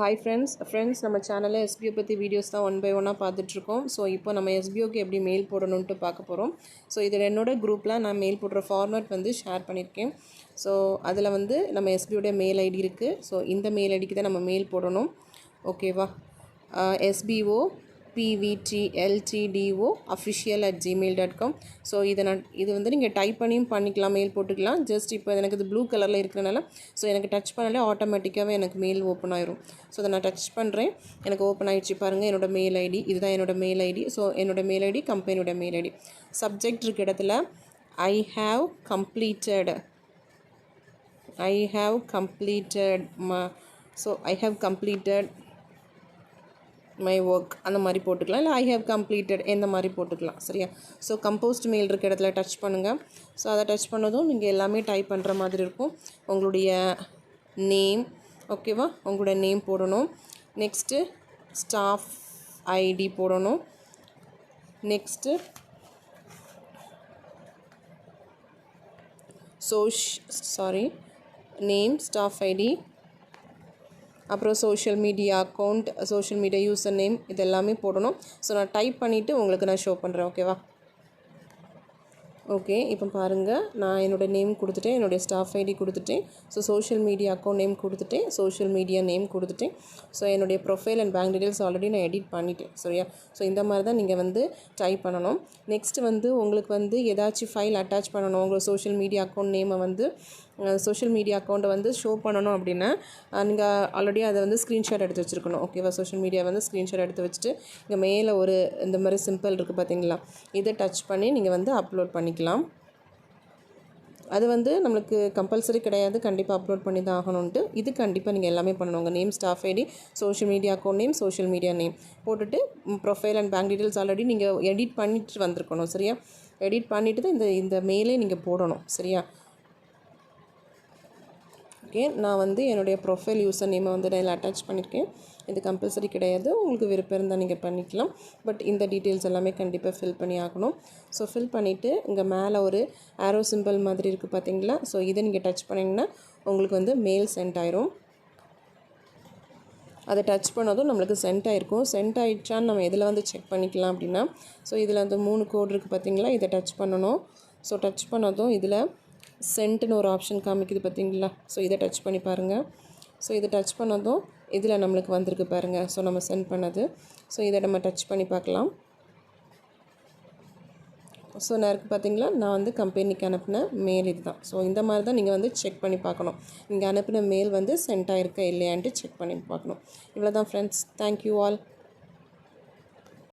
Hi friends friends நம்ம சேனலில் SPO பற்றி வீடியோஸ் தான் ஒன் பை ஒன்னாக பார்த்துட்ருக்கோம். ஸோ இப்போ நம்ம எஸ்பிஓக்கு எப்படி மெயில் போடணுன்ட்டு பார்க்க போகிறோம் ஸோ இதில் என்னோட குரூப்பில் நான் மெயில் போடுற ஃபார்மேட் வந்து ஷேர் பண்ணியிருக்கேன். ஸோ அதில் வந்து நம்ம எஸ்பியோடைய மெயில் ஐடி இருக்குது ஸோ இந்த மெயில் ஐடிக்கு தான் நம்ம மெயில் போடணும். ஓகேவா SPO PVDLTDO official at Gmail dot com so இதை நான் இது வந்து நீங்கள் டைப் பண்ணியும் பண்ணிக்கலாம் மெயில் போட்டுக்கலாம். ஜஸ்ட் இப்போ எனக்கு இது ப்ளூ கலரில் இருக்கிறனால ஸோ எனக்கு டச் பண்ணாலே ஆட்டோமேட்டிக்காகவே எனக்கு மெயில் ஓப்பன் ஆயிரும். ஸோ அதை நான் டச் பண்ணுறேன் எனக்கு ஓப்பன் ஆகிடுச்சு பாருங்கள் என்னோடய மெயில் ஐடி இதுதான் என்னோட மெயில் ஐடி ஸோ என்னோட மெயில் ஐடி கம்பெனியோட மெயில் ஐடி சப்ஜெக்ட் இருக்க இடத்துல I have completed I have completed um so I have completed my work அந்த மாதிரி போட்டுக்கலாம். இல்லை ஐ ஹேவ் கம்ப்ளீட்டட் இந்த மாதிரி போட்டுக்கலாம். சரியா? ஸோ கம்போஸ்ட் மெயில் இருக்க இடத்துல டச் பண்ணுங்கள் ஸோ அதை டச் பண்ணதும் நீங்கள் எல்லாமே டைப் பண்ணுற மாதிரி இருக்கும். உங்களுடைய நேம் ஓகேவா உங்களுடைய நேம் போடணும். நெக்ஸ்ட்டு ஸ்டாஃப் ஐடி போடணும். நெக்ஸ்ட்டு சோஷ் சாரி நேம் ஸ்டாஃப் ஐடி அப்புறம் social media account social media user name இது எல்லாமே போடணும். ஸோ நான் டைப் பண்ணிவிட்டு உங்களுக்கு நான் ஷோ பண்ணுறேன் ஓகேவா ஓகே இப்போ பாருங்கள் நான் என்னோடய நேம் கொடுத்துட்டேன் என்னுடைய ஸ்டாஃப் ஐடி கொடுத்துட்டேன். So social media account name கொடுத்துட்டேன் சோஷியல் மீடியா நேம் கொடுத்துட்டேன். ஸோ என்னுடைய profile and bank details already நான் எடிட் பண்ணிட்டேன் சரியா? ஸோ இந்த மாதிரி தான் நீங்கள் வந்து டைப் பண்ணணும். நெக்ஸ்ட் வந்து உங்களுக்கு வந்து ஏதாச்சும் ஃபைல் அட்டாச் பண்ணணும் உங்களோட சோஷியல் மீடியா அக்கௌண்ட் நேமை வந்து. சோஷியல் மீடியா அக்கௌண்ட்டை வந்து ஷோ பண்ணணும் அப்படின்னா நீங்கள் ஆல்ரெடி அதை வந்து ஸ்க்ரீன்ஷாட் எடுத்து வச்சுருக்கணும். ஓகேவா சோஷியல் மீடியா வந்து ஸ்க்ரீன்ஷாட் எடுத்து வச்சுட்டு இங்கே மேலே ஒரு இந்த மாதிரி சிம்பிள் இருக்குது பார்த்தீங்களா இதை டச் பண்ணி நீங்கள் வந்து அப்லோட் பண்ணிக்கலாம். அது வந்து நம்மளுக்கு கம்பல்சரி கிடையாது. கண்டிப்பாக அப்லோட் பண்ணி தான் ஆகணும்ன்ட்டு. இது கண்டிப்பாக நீங்கள் எல்லாமே பண்ணணும். உங்கள் name staff ID social media account name social media name போட்டுட்டு profile and bank details already நீங்கள் எடிட் பண்ணிட்டு வந்திருக்கணும். சரியா? எடிட் பண்ணிவிட்டு தான் இந்த இந்த மெயிலே நீங்கள் போடணும். சரியா? ஓகே நான் வந்து என்னுடைய ப்ரொஃபைல் யூசர் நேமை வந்து நான் அட்டாச் பண்ணியிருக்கேன். இது கம்பல்சரி கிடையாது. உங்களுக்கு விருப்பம் இருந்தால் நீங்கள் பண்ணிக்கலாம். பட் இந்த டீட்டெயில்ஸ் எல்லாமே கண்டிப்பாக ஃபில் பண்ணி ஆகணும். ஸோ ஃபில் பண்ணிவிட்டு இங்கே மேலே ஒரு ஆரோ சிம்பிள் மாதிரி இருக்குது பார்த்தீங்களா? ஸோ இதை நீங்கள் டச் பண்ணிங்கன்னா உங்களுக்கு வந்து மெயில் சென்ட் ஆயிரும். அதை டச் பண்ணதும் நம்மளுக்கு சென்ட் ஆகிருக்கும் சென்ட் ஆகிடுச்சான்னு நம்ம எதில் வந்து செக் பண்ணிக்கலாம் அப்படின்னா ஸோ இதில் அந்த மூணு கோடு இருக்குது பார்த்தீங்களா? இதை டச் பண்ணணும். ஸோ டச் பண்ணதும் இதில் சென்ட்டுன்னு ஒரு ஆப்ஷன் காமிக்குது பார்த்தீங்களா? ஸோ இதை டச் பண்ணி பாருங்கள் ஸோ இதை டச் பண்ணதும் இதில் நம்மளுக்கு வந்திருக்கு பாருங்கள் ஸோ நம்ம சென்ட் பண்ணது. ஸோ இதை நம்ம டச் பண்ணி பார்க்கலாம். ஸோ நான் இருக்குது பார்த்தீங்களா? நான் வந்து கம்பெனிக்கு அனுப்பின மெயில் இது தான் ஸோ இந்த மாதிரி தான் நீங்கள் வந்து செக் பண்ணி பார்க்கணும். நீங்கள் அனுப்பின மெயில் வந்து சென்ட் ஆகிருக்கா இல்லையான்ட்டு செக் பண்ணி பார்க்கணும். இவ்வளோ தான் ஃப்ரெண்ட்ஸ் தேங்க்யூ ஆல்